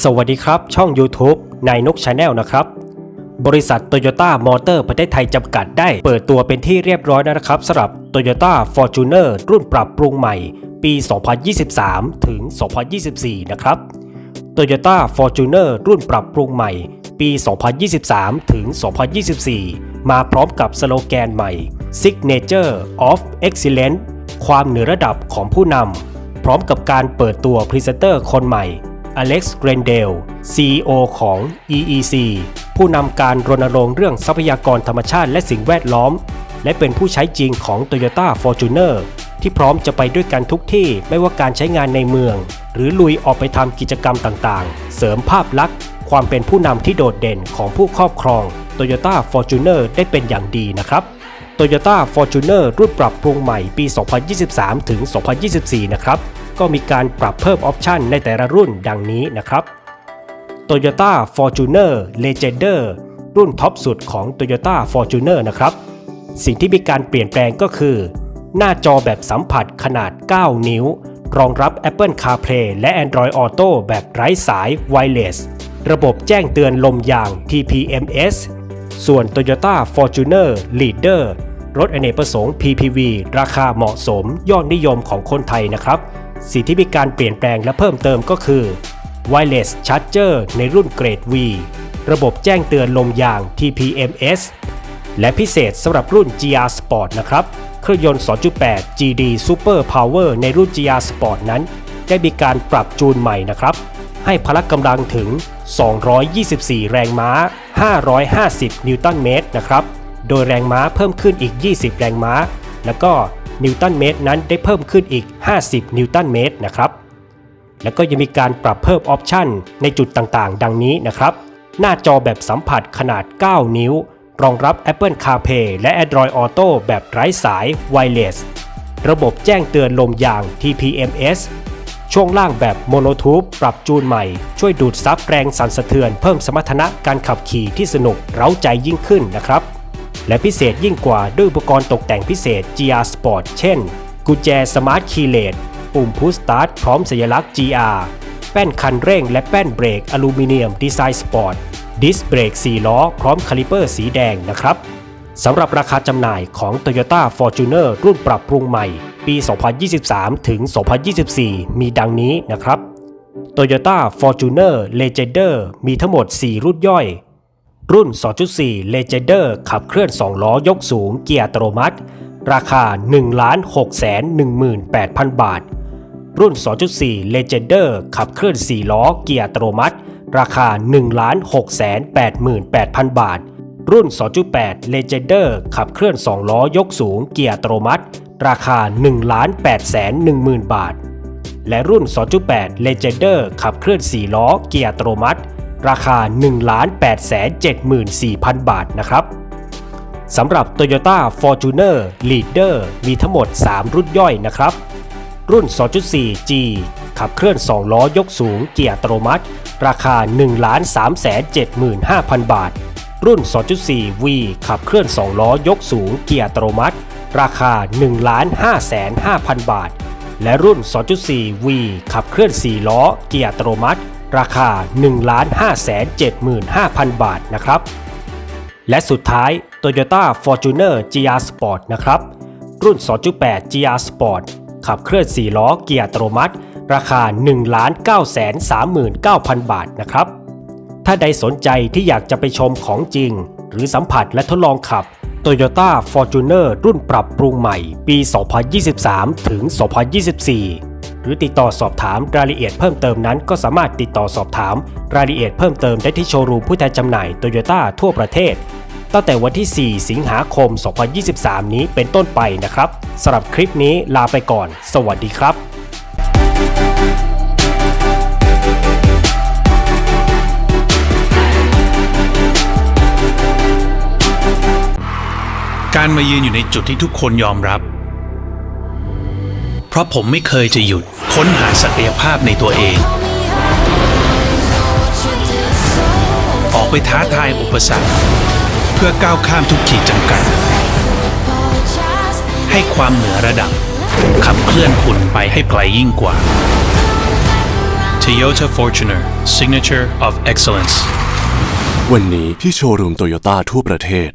สวัสดีครับ ช่อง YouTube นายนกชาแนลนะครับ บริษัท Toyota Motor ประเทศไทยจำกัดได้เปิดตัวเป็นที่เรียบร้อยแล้วนะครับสำหรับ Toyota Fortuner รุ่นปรับปรุงใหม่ ปี 2023 ถึง 2024 นะครับ Toyota Fortuner รุ่นปรับปรุงใหม่ ปี 2023 ถึง 2024 มาพร้อมกับสโลแกนใหม่ Signature of Excellence ความเหนือระดับของผู้นำพร้อมกับการเปิดตัวพรีเซนเตอร์คนใหม่ อเล็กซ์เกรนเดล CEO ของ EEC ผู้นำการรณรงค์เรื่องทรัพยากรธรรมชาติและสิ่งแวดล้อม และเป็นผู้ใช้จริงของ Toyota Fortuner ที่พร้อมจะไปด้วยกันทุกที่ไม่ว่าการใช้งานในเมือง หรือลุยออกไปทำกิจกรรมต่างๆ เสริมภาพลักษณ์ ความเป็นผู้นำที่โดดเด่นของผู้ครอบครอง Toyota Fortuner ได้เป็นอย่างดีนะครับ Toyota Fortuner รุ่นปรับปรุงใหม่ปี 2023 ถึง 2024 นะครับ ก็มีการปรับเพิ่มออปชันในแต่ละรุ่นดังนี้นะครับ Toyota Fortuner Legender รุ่นท็อปสุดของ Toyota Fortuner นะครับ สิ่งที่มีการเปลี่ยนแปลงก็คือ หน้าจอแบบสัมผัสขนาด 9 นิ้ว รองรับ Apple CarPlay และ Android Auto แบบไร้สาย Wireless ระบบแจ้งเตือนลมยาง TPMS ส่วน Toyota Fortuner Leader รถอเนกประสงค์ PPV ราคาเหมาะสมยอดนิยมของคนไทยนะครับ สิ่งที่มีการเปลี่ยนแปลงและเพิ่มเติมก็คือ Wireless Charger ในรุ่นเกรด V ระบบแจ้งเตือนลมยาง TPMS และพิเศษสำหรับรุ่น GR Sport นะครับ เครื่องยนต์ 2.8 GD Super Power ในรุ่น GR Sport นั้น ได้มีการปรับจูนใหม่นะครับ ให้พละกำลังถึง 224 แรงม้า 550 นิวตันเมตรนะครับ โดยแรงม้าเพิ่มขึ้นอีก 20 แรงม้า แล้วก็นิวตันเมตรนั้นได้เพิ่มขึ้นอีก 50 นิวตันเมตรนะครับ แล้วก็ยังมีการปรับเพิ่มออปชันในจุดต่างๆ ดังนี้นะครับ หน้าจอแบบสัมผัสขนาด 9 นิ้ว รองรับ Apple CarPlay และ Android Auto แบบไร้สาย Wireless ระบบแจ้งเตือนลมยาง TPMS ช่วงล่างแบบโมโนทูปปรับจูนใหม่ ช่วยดูดซับแรงสั่นสะเทือนเพิ่มสมรรถนะการขับขี่ที่สนุกเร้าใจยิ่งขึ้นนะครับ และพิเศษยิ่งกว่าด้วยอุปกรณ์ตกแต่งพิเศษ GR Sport เช่น กุญแจสมาร์ทคีย์เลสปุ่มพุชสตาร์ทพร้อมสัญลักษณ์ GR แป้นคันเร่งและแป้นเบรกอลูมิเนียมดีไซน์สปอร์ต ดิสเบรก 4 ล้อ พร้อมคาลิเปอร์สีแดงนะครับสำหรับราคาจำหน่ายของ Toyota Fortuner รุ่นปรับปรุงใหม่ ปี 2023 ถึง 2024 มีดังนี้นะครับ Toyota Fortuner Legender มีทั้งหมด 4 รุ่นย่อย รุ่น 2.4 Legender ขับเคลื่อน 2 ล้อยกสูงเกียร์อัตโนมัติ ราคา 1,618,000 บาท รุ่น 2.4 Legender ขับเคลื่อน 4 ล้อเกียร์อัตโนมัติ ราคา 1,688,000 บาท รุ่น 2.8 Legender ขับเคลื่อน 2 ล้อยกสูงเกียร์อัตโนมัติ ราคา 1,810,000บาท และรุ่น 2.8 Legender ขับเคลื่อน 4 ล้อเกียร์อัตโนมัติ ราคา 1,874,000 บาทนะครับ สำหรับ Toyota Fortuner Leader มีทั้งหมด 3 รุ่นย่อยนะครับ รุ่น 2.4G ขับเคลื่อน 2 ล้อยกสูงเกียร์อัตโนมัติ ราคา 1,375,000 บาท รุ่น 2.4V ขับเคลื่อน 2 ล้อยกสูงเกียร์อัตโนมัติ ราคา 1,555,000 บาท และรุ่น 2.4V ขับเคลื่อน 4 ล้อเกียร์อัตโนมัติ ราคา 1,575,000 บาทนะครับ และสุดท้าย Toyota Fortuner GR Sport นะครับ รุ่น 2.8 GR Sport ขับเคลื่อน 4 ล้อเกียร์อัตโนมัติ ราคา 1,939,000 บาทนะครับ ถ้าใดสนใจที่อยากจะไปชมของจริง หรือสัมผัสและทดลองขับ Toyota Fortuner รุ่นปรับปรุงใหม่ปี 2023 ถึง 2024 หรือติดต่อสอบถามรายละเอียดเพิ่มเติมนั้น ก็สามารถติดต่อสอบถามรายละเอียดเพิ่มเติมได้ที่โชว์รูมผู้แทนจำหน่าย Toyota ทั่วประเทศ ตั้งแต่วันที่ 4 สิงหาคม 2023 นี้เป็นต้นไปนะครับสำหรับคลิปนี้ลาไปก่อน สวัสดีครับการมายืนอยู่ในจุดที่ทุกคนยอมรับ เพราะผมไม่เคยจะหยุดค้นหาศักยภาพในตัวเอง ออกไปท้าทายอุปสรรค พื่อก้าวข้ามทุกขีดจำกัด ให้ความเหนือระดับ ขับเคลื่อนคุณไปให้ไกลยิ่งกว่า Toyota Fortuner Signature of Excellence วันนี้ที่โชว์รูมโตโยต้าทั่วประเทศ